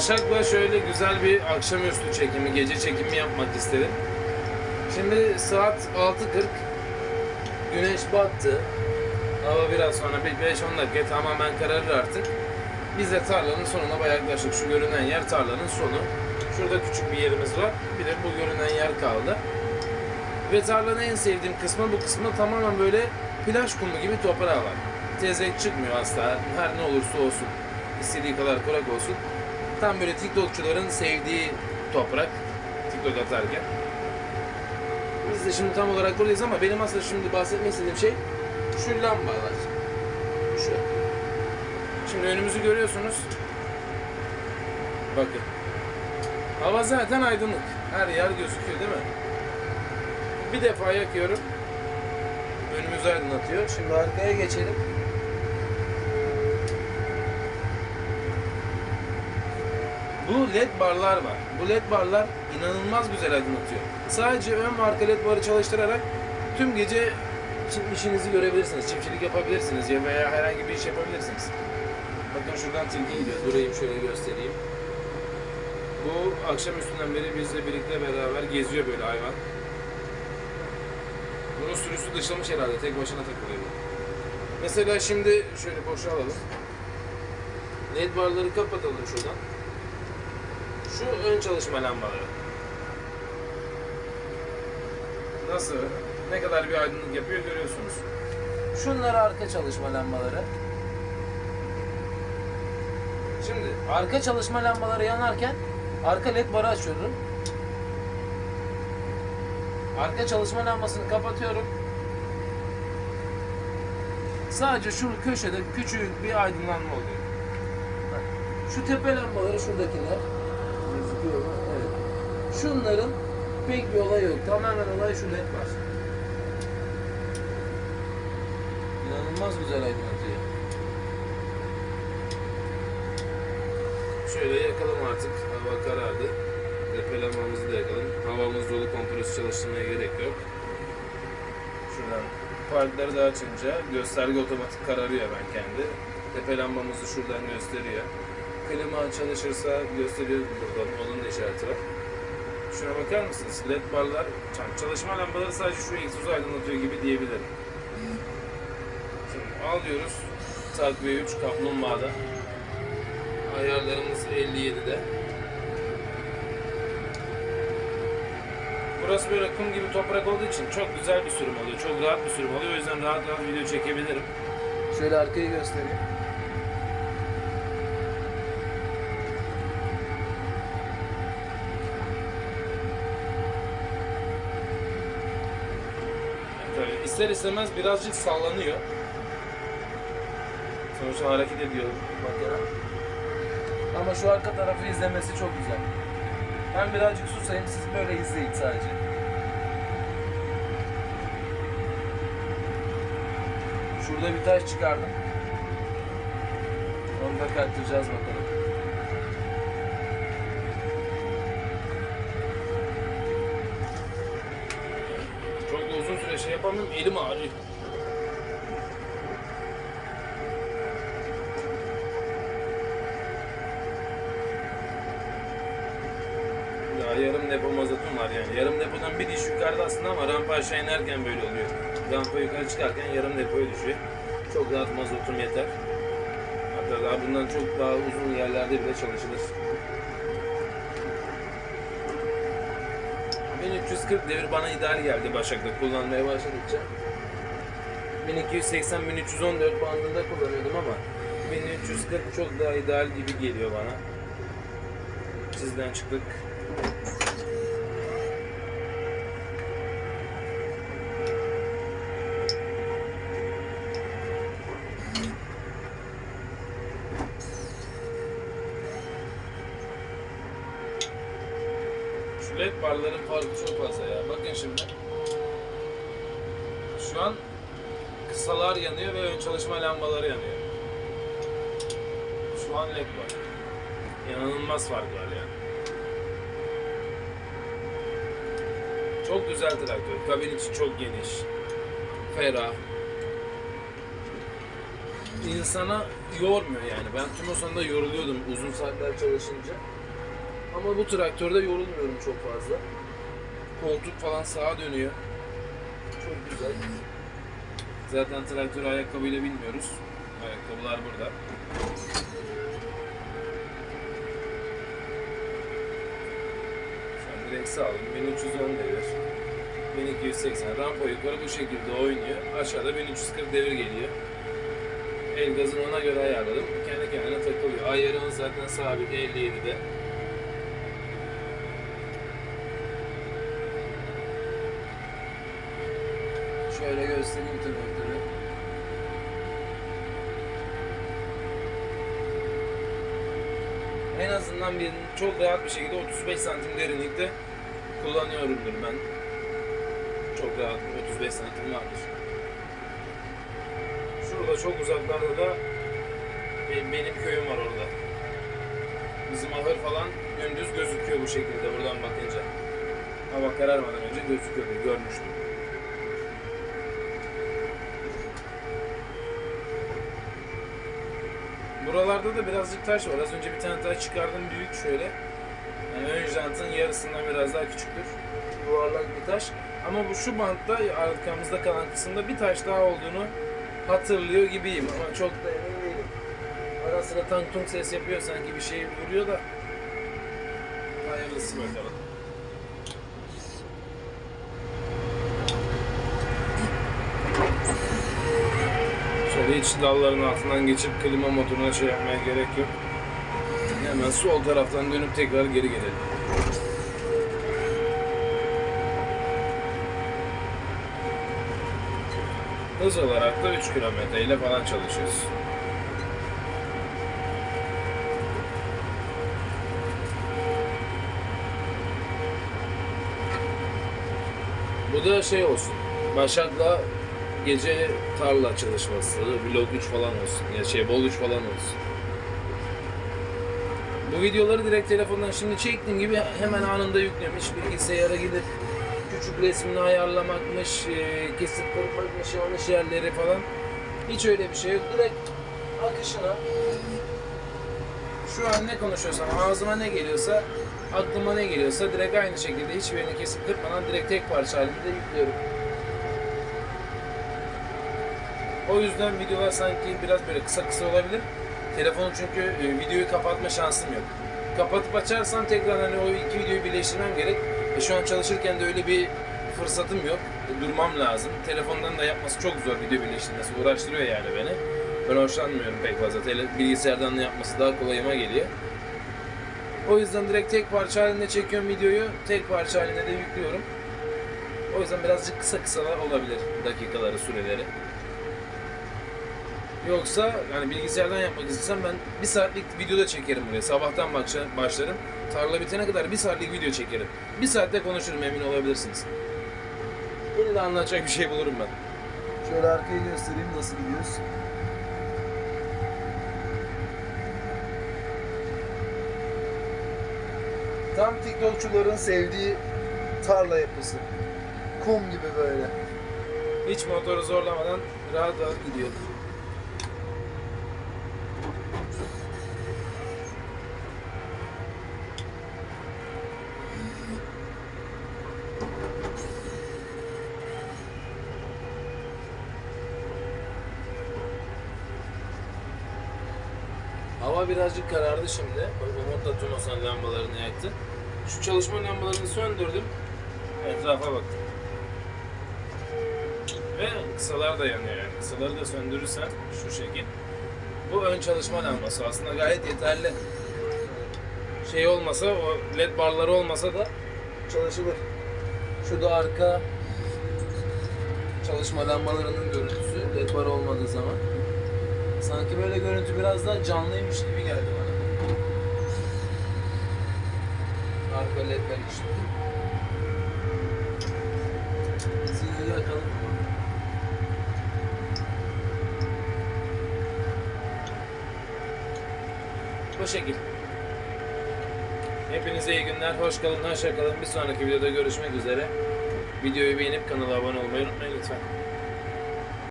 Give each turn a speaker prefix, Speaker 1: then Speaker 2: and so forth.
Speaker 1: Başak'la şöyle güzel bir akşamüstü çekimi, gece çekimi yapmak istedim. Şimdi saat 6.40. Güneş battı. Hava biraz sonra bir 5-10 dakika tamamen kararır artık. Biz de tarlanın sonuna bayağı yaklaştık. Şu görünen yer tarlanın sonu. Şurada küçük bir yerimiz var. Bir de bu görünen yer kaldı. Ve tarlanın en sevdiğim kısmı bu kısmı tamamen böyle plaj kumu gibi toprağı var. Tezek çıkmıyor asla. Her ne olursa olsun. istediği kadar kurak olsun. Tam böyle TikTokçuların sevdiği toprak. TikTok atarken. Biz de şimdi tam olarak buradayız ama benim aslında şimdi bahsetmek istediğim şey şu lambalar. Şu. Şimdi önümüzü görüyorsunuz. Bakın. Hava zaten aydınlık. Her yer gözüküyor değil mi? Bir defa yakıyorum. Önümüzü aydınlatıyor. Şimdi arkaya geçelim. Bu led barlar var. Bu led barlar inanılmaz güzel aydınlatıyor. Sadece ön ve arka led barı çalıştırarak tüm gece işinizi görebilirsiniz. Çiftçilik yapabilirsiniz ya veya herhangi bir iş yapabilirsiniz. Bakın şuradan tilki gidiyor. Durayım şöyle göstereyim. Bu akşam üstünden beri bizle birlikte beraber geziyor böyle hayvan. Bunun sürüsü dışlamış herhalde. Tek başına takılıyor. Mesela şimdi şöyle boşa alalım. LED barları kapatalım şuradan. Şu ön çalışma lambaları. Nasıl? Ne kadar bir aydınlık yapıyor görüyorsunuz. Şunlar arka çalışma lambaları. Şimdi arka çalışma lambaları yanarken arka led barı açıyorum. Arka çalışma lambasını kapatıyorum. Sadece şu köşede küçük bir aydınlanma oluyor. Şu tepe lambaları şuradakiler. Şunların pek bir olay yok. Tamamen olay şu led var. İnanılmaz güzel aydınlatıyor. Şöyle yakalım artık. Hava karardı. Depelemamızı da yakalım. Havamız dolu kompresör çalıştırmaya gerek yok. Şuradan parkları da açınca gösterge otomatik kararıyor ben kendi. Tepe lambamızı şuradan gösteriyor. Klima çalışırsa gösteriyor buradan. Onun da işareti var. Şuna bakar mısınız? LED barlar, çalışma lambaları sadece şu egzozu aydınlatıyor gibi diyebilirim. Şimdi alıyoruz. Takviye 3 kaplumbağada. Ayarlarımız 57'de. Burası böyle kum gibi toprak olduğu için çok güzel bir sürüm oluyor. Çok rahat bir sürüm oluyor. O yüzden rahat rahat video çekebilirim. Şöyle arkayı göstereyim. İster istemez birazcık sallanıyor. Sonuçta hareket ediyor makine. Ama şu arka tarafı izlemesi çok güzel. Ben birazcık susayım, siz böyle izleyin sadece. Şurada bir taş çıkardım. Onu da kattıracağız bakalım. Çok da uzun süre şey yapamıyorum, elim ağrıyor. Ya yarım depo mazotum var yani. Yarım depodan bir diş yukarıda aslında ama rampa aşağı inerken böyle oluyor. Rampa yukarı çıkarken yarım depoya düşüyor. Çok rahat mazotum yeter. Hatta daha bundan çok daha uzun yerlerde bile çalışılır. 1340 devir bana ideal geldi Başak'ta kullanmaya başladıkça. 1280-1314 bandında kullanıyordum ama 1340 çok daha ideal gibi geliyor bana. Sizden çıktık. Barların farkı çok fazla ya. Bakın şimdi. Şu an kısalar yanıyor ve ön çalışma lambaları yanıyor. Şu an led var. İnanılmaz fark var yani. Çok güzel traktör. Kabin içi çok geniş. Ferah. insana yormuyor yani. Ben Tucson yoruluyordum uzun saatler çalışınca. Ama bu traktörde yorulmuyorum çok fazla. Koltuk falan sağa dönüyor. Çok güzel. Zaten traktörü ayakkabıyla bilmiyoruz. Ayakkabılar burada. Şu an sağlam. 1310 devir. 1280. Rampa yukarı bu şekilde oynuyor. Aşağıda 1340 devir geliyor. El gazını ona göre ayarladım. Kendi kendine takılıyor. Ayarımız zaten sabit 57'de. Şöyle göstereyim traktörü. En azından bir çok rahat bir şekilde 35 santim derinlikte kullanıyorumdur ben. Çok rahat 35 santim vardır. Şurada çok uzaklarda da be- benim köyüm var orada. Bizim ahır falan gündüz gözüküyor bu şekilde buradan bakınca. Hava kararmadan önce gözüküyordu, görmüştüm. Buralarda da birazcık taş var. Az önce bir tane taş çıkardım büyük şöyle. Yani ön jantın yarısından biraz daha küçüktür. Yuvarlak bir taş. Ama bu şu bantta arkamızda kalan kısımda bir taş daha olduğunu hatırlıyor gibiyim ama çok da emin değilim. Ara sıra tank tunk ses yapıyor sanki bir şey vuruyor da. Hayırlısı bakalım. Şöyle iç dalların altından geçip klima motoruna şey yapmaya gerek yok. Hemen sol taraftan dönüp tekrar geri gelelim. Hız olarak da 3 kilometre ile falan çalışıyoruz. Bu da şey olsun. Başak'la gece tarla çalışması, vlog 3 falan olsun. Ya şey bol 3 falan olsun. Bu videoları direkt telefondan şimdi çektiğim gibi hemen anında. Hiç bilgisayara gidip küçük resmini ayarlamakmış, e, kesip kırpmakmış, yanlış yerleri falan. Hiç öyle bir şey yok. Direkt akışına şu an ne konuşuyorsam, ağzıma ne geliyorsa, aklıma ne geliyorsa direkt aynı şekilde hiçbirini kesip kırpmadan direkt tek parça halinde yüklüyorum. O yüzden videolar sanki biraz böyle kısa kısa olabilir. Telefonu çünkü e, videoyu kapatma şansım yok. Kapatıp açarsam tekrar hani o iki videoyu birleştirmem gerek. E, şu an çalışırken de öyle bir fırsatım yok. E, durmam lazım. Telefondan da yapması çok zor video birleştirmesi. Uğraştırıyor yani beni. Ben hoşlanmıyorum pek fazla. Tele, bilgisayardan da yapması daha kolayıma geliyor. O yüzden direkt tek parça halinde çekiyorum videoyu. Tek parça halinde de yüklüyorum. O yüzden birazcık kısa kısa olabilir dakikaları, süreleri. Yoksa yani bilgisayardan yapmak istesem ben bir saatlik video da çekerim buraya. Sabahtan başla- başlarım. Tarla bitene kadar bir saatlik video çekerim. Bir saatte konuşurum emin olabilirsiniz. İlla anlatacak bir şey bulurum ben.
Speaker 2: Şöyle arkayı göstereyim nasıl gidiyoruz. Tam TikTokçuların sevdiği tarla yapısı. Kum gibi böyle.
Speaker 1: Hiç motoru zorlamadan rahat rahat gidiyor. Hava birazcık karardı şimdi. Umut da Tunosan lambalarını yaktı. Şu çalışma lambalarını söndürdüm. Etrafa baktım. Ve kısalar da yanıyor yani. Kısaları da söndürürsen şu şekil. Bu ön çalışma lambası aslında gayet yeterli. Şey olmasa, o led barları olmasa da çalışılır. Şu da arka çalışma lambalarının görüntüsü led bar olmadığı zaman. Sanki böyle görüntü biraz daha canlıymış gibi geldi bana. Arka ledler işte. Zili yakalım. Bu şekil. Hepinize iyi günler. Hoş kalın, hoşça kalın. Bir sonraki videoda görüşmek üzere. Videoyu beğenip kanala abone olmayı unutmayın lütfen.